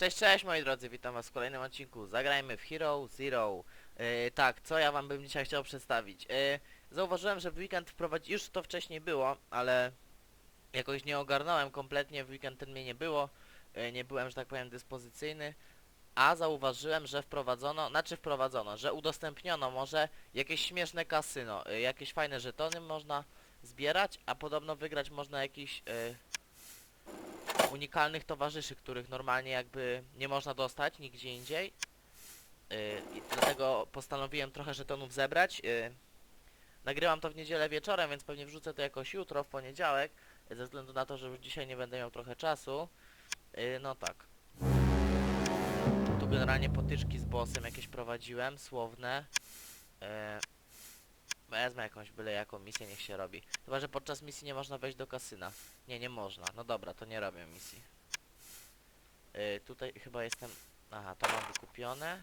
Cześć, cześć moi drodzy, witam was w kolejnym odcinku. Zagrajmy w Hero Zero. Yy, tak, co ja wam bym dzisiaj chciał przedstawić? Yy, zauważyłem, że w weekend wprowadzi... Już to wcześniej było, ale jakoś nie ogarnąłem kompletnie, w weekend ten mnie nie było. Yy, nie byłem, że tak powiem, dyspozycyjny. A zauważyłem, że wprowadzono, znaczy wprowadzono, że udostępniono może jakieś śmieszne kasyno, yy, jakieś fajne żetony można zbierać, a podobno wygrać można jakiś... unikalnych towarzyszy, których normalnie jakby nie można dostać nigdzie indziej. Yy, dlatego postanowiłem trochę żetonów zebrać. Yy, nagrywam to w niedzielę wieczorem, więc pewnie wrzucę to jakoś jutro, w poniedziałek, ze względu na to, że już dzisiaj nie będę miał trochę czasu. Yy, no tak. Tu generalnie potyczki z bossem jakieś prowadziłem, słowne. Yy, wezmę jakąś byle jaką misję, niech się robi. Chyba, że podczas misji nie można wejść do kasyna. Nie, nie można. No dobra, to nie robię misji. Yy, tutaj chyba jestem... Aha, to mam wykupione.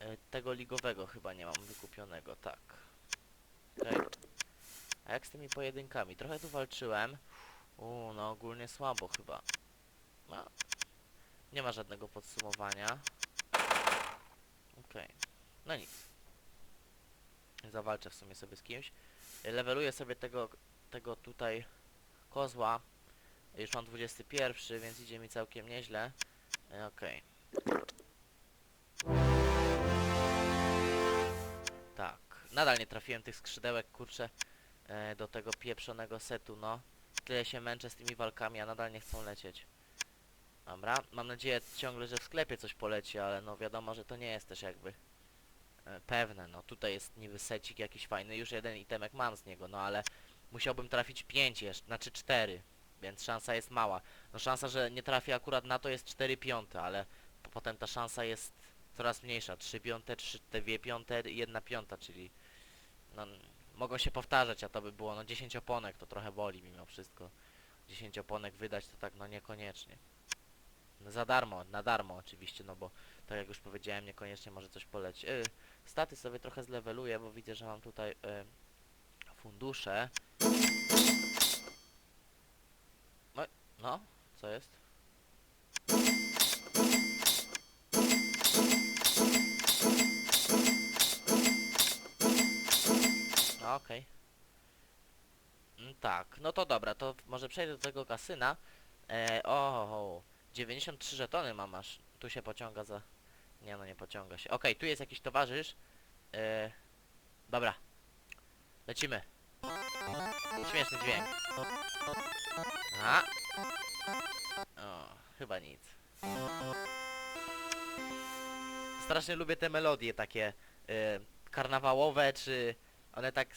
Yy, tego ligowego chyba nie mam wykupionego, tak. Okej. A jak z tymi pojedynkami? Trochę tu walczyłem. Uuu, no ogólnie słabo chyba. No. Nie ma żadnego podsumowania. Okej. No nic. Zawalczę w sumie sobie z kimś. Leveluję sobie tego, tego tutaj kozła. Już mam 21, więc idzie mi całkiem nieźle. E, Okej. Tak. Nadal nie trafiłem tych skrzydełek, kurczę, e, do tego pieprzonego setu, no. Tyle się męczę z tymi walkami, a nadal nie chcą lecieć. Dobra, mam nadzieję ciągle, że w sklepie coś poleci, ale no wiadomo, że to nie jest też jakby pewne, no. Tutaj jest niby secik jakiś fajny, już jeden itemek mam z niego, no ale musiałbym trafić 5 jeszcze, znaczy 4, więc szansa jest mała. No szansa, że nie trafię akurat na to jest 4 piąte, ale po- potem ta szansa jest coraz mniejsza. 3 piąte, 3, 2 piąte, 1 piąta, czyli no, mogą się powtarzać, a to by było no 10 oponek, to trochę boli mimo wszystko. 10 oponek wydać to tak no niekoniecznie. No za darmo, na darmo oczywiście, no bo tak jak już powiedziałem, niekoniecznie może coś polecieć. Yy, staty sobie trochę zleweluję, bo widzę, że mam tutaj yy, fundusze. No, no, co jest? No, okej. Mm, Tak, no to dobra, to może przejdę do tego kasyna. E, o, o, 93 żetony mam aż. Tu się pociąga za... Nie no, nie pociąga się. Okej, tu jest jakiś towarzysz. E, dobra. Lecimy. Śmieszny dźwięk. A. O, chyba nic. Strasznie lubię te melodie takie y, karnawałowe, czy one tak,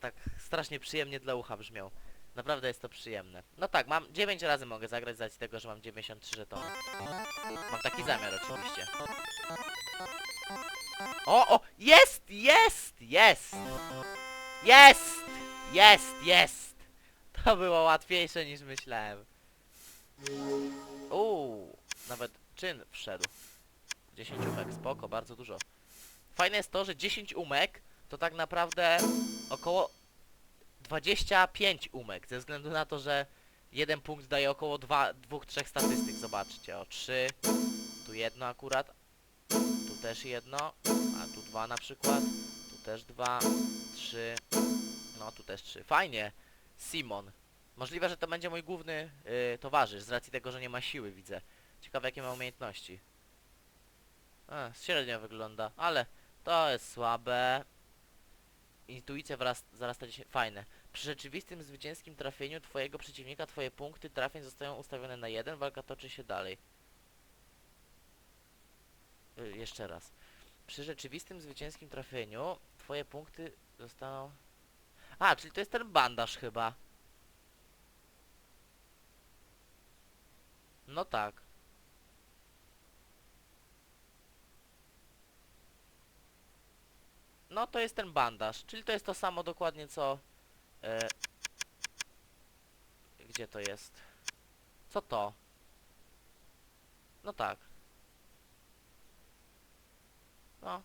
tak strasznie przyjemnie dla ucha brzmią. Naprawdę jest to przyjemne. No tak, mam 9 razy mogę zagrać z tego, że mam 93 żetony. Mam taki zamiar oczywiście. O, o! Jest! Jest! Jest! Jest! Jest! Jest! To było łatwiejsze niż myślałem. Uuu, nawet czyn wszedł. 10 umek, spoko, bardzo dużo. Fajne jest to, że 10 umek to tak naprawdę około 25 umek, ze względu na to, że jeden punkt daje około 2-3 statystyk, zobaczcie, o 3, tu jedno akurat, tu też jedno, a tu dwa na przykład, tu też dwa, trzy, no tu też trzy. Fajnie, Simon. Możliwe, że to będzie mój główny y, towarzysz, z racji tego, że nie ma siły, widzę. Ciekawe, jakie ma umiejętności. A, średnio wygląda, ale to jest słabe. Intuicja wraz, zarasta dzisiaj... Fajne. Przy rzeczywistym zwycięskim trafieniu twojego przeciwnika, twoje punkty trafień zostają ustawione na jeden, walka toczy się dalej. Y, jeszcze raz. Przy rzeczywistym zwycięskim trafieniu, twoje punkty zostaną... A, czyli to jest ten bandaż chyba. No tak. No to jest ten bandaż, czyli to jest to samo dokładnie co... E, gdzie to jest? Co to? No tak. No.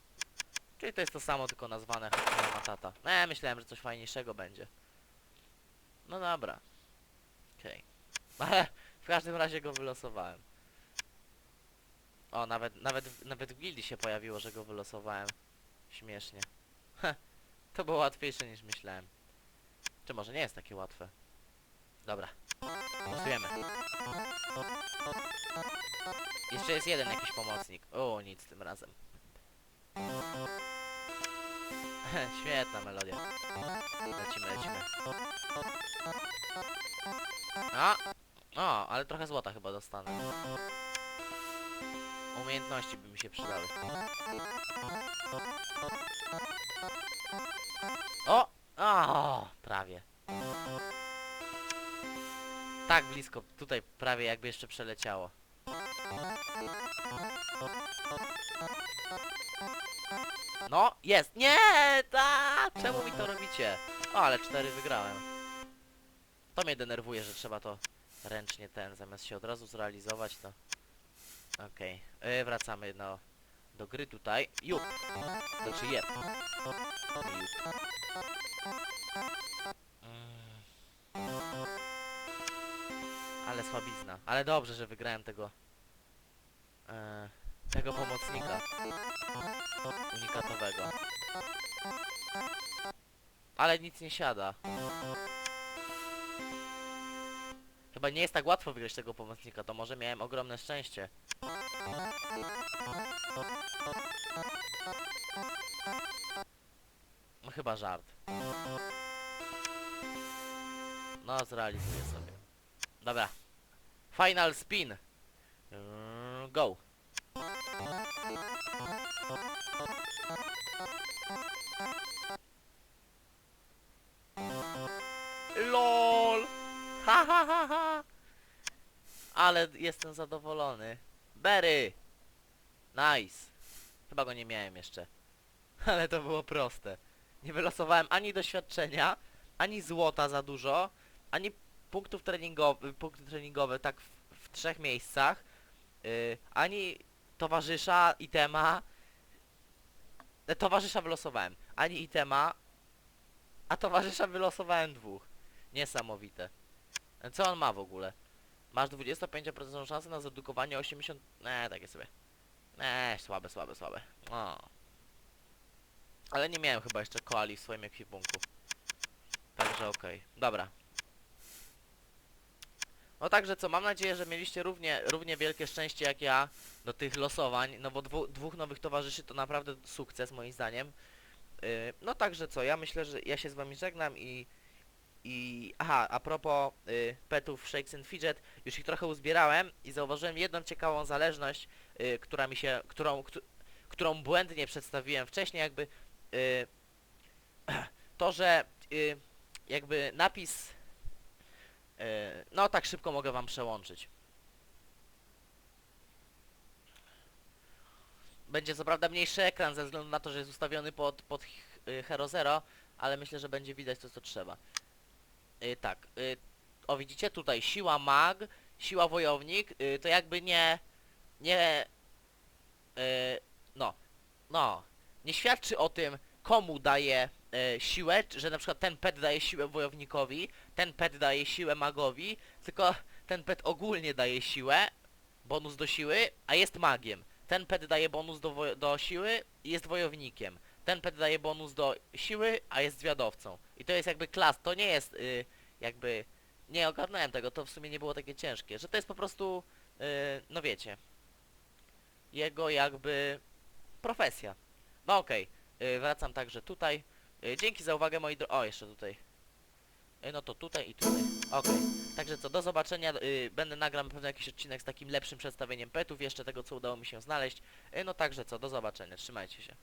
Czyli to jest to samo, tylko nazwane Matata. No ja myślałem, że coś fajniejszego będzie. No dobra. Okej. Ale w każdym razie go wylosowałem. O, nawet, nawet, nawet w gildii się pojawiło, że go wylosowałem. Śmiesznie. To było łatwiejsze niż myślałem. Czy może nie jest takie łatwe? Dobra. Losujemy. Jeszcze jest jeden jakiś pomocnik. O, nic tym razem. Świetna melodia. Lecimy, lecimy. A! O, ale trochę złota chyba dostanę. Umiejętności by mi się przydały. O! O! Prawie. Tak blisko, tutaj prawie jakby jeszcze przeleciało. No, jest! Nie! Ta! Czemu mi to robicie? O, ale cztery wygrałem. To mnie denerwuje, że trzeba to ręcznie ten, zamiast się od razu zrealizować, to... Okej, okay. wracamy no, do gry tutaj. Jup! Znaczy jeb. Jup. Mm. Ale słabizna. Ale dobrze, że wygrałem tego... E, tego pomocnika. Unikatowego. Ale nic nie siada. Chyba nie jest tak łatwo wygrać tego pomocnika, to może miałem ogromne szczęście. No chyba żart. No, zrealizuję sobie. Dobra. Final spin. Mm, Go. LOL! Ha ha ha ha! Ale jestem zadowolony. Berry! Nice! Chyba go nie miałem jeszcze. Ale to było proste. Nie wylosowałem ani doświadczenia, ani złota za dużo, ani punktów treningowych, punkty treningowe tak w, w trzech miejscach, yy, ani towarzysza, itema. E, towarzysza wylosowałem. Ani itema, a towarzysza wylosowałem dwóch. Niesamowite. E, Co on ma w ogóle? Masz 25% szansę na zredukowanie 80... Nie, takie sobie. Nie, słabe, słabe, słabe. O. Ale nie miałem chyba jeszcze koali w swoim ekwipunku. Także okej. Dobra. No także co, mam nadzieję, że mieliście równie, równie wielkie szczęście jak ja do tych losowań, no bo dwu, dwóch nowych towarzyszy to naprawdę sukces moim zdaniem. Yy, no także co, ja myślę, że ja się z wami żegnam i... I... Aha, a propos y, petów Shakes and Fidget, już ich trochę uzbierałem i zauważyłem jedną ciekawą zależność, y, która mi się... którą... Któ którą błędnie przedstawiłem wcześniej, jakby... Y, to, że y, jakby napis... No tak szybko mogę wam przełączyć. Będzie co prawda mniejszy ekran ze względu na to, że jest ustawiony pod, pod Hero Zero, ale myślę, że będzie widać to, co trzeba. Y, tak, y, o widzicie tutaj siła mag, siła wojownik, y, to jakby nie, nie, y, no, no, nie świadczy o tym, komu daje e, siłę, że na przykład ten pet daje siłę wojownikowi, ten pet daje siłę magowi, tylko ten pet ogólnie daje siłę, bonus do siły, a jest magiem. Ten pet daje bonus do, do siły i jest wojownikiem. Ten pet daje bonus do siły, a jest zwiadowcą. I to jest jakby klas, to nie jest y, jakby... Nie ogarnąłem tego, to w sumie nie było takie ciężkie, że to jest po prostu, y, no wiecie, jego jakby profesja. No okej, y, wracam także tutaj. Y, dzięki za uwagę moi drodzy. O, jeszcze tutaj. Y, no to tutaj i tutaj. Okej. Także co, do zobaczenia. Będę nagram pewnie jakiś odcinek z takim lepszym przedstawieniem petów, jeszcze tego co udało mi się znaleźć. No także co, do zobaczenia. Trzymajcie się.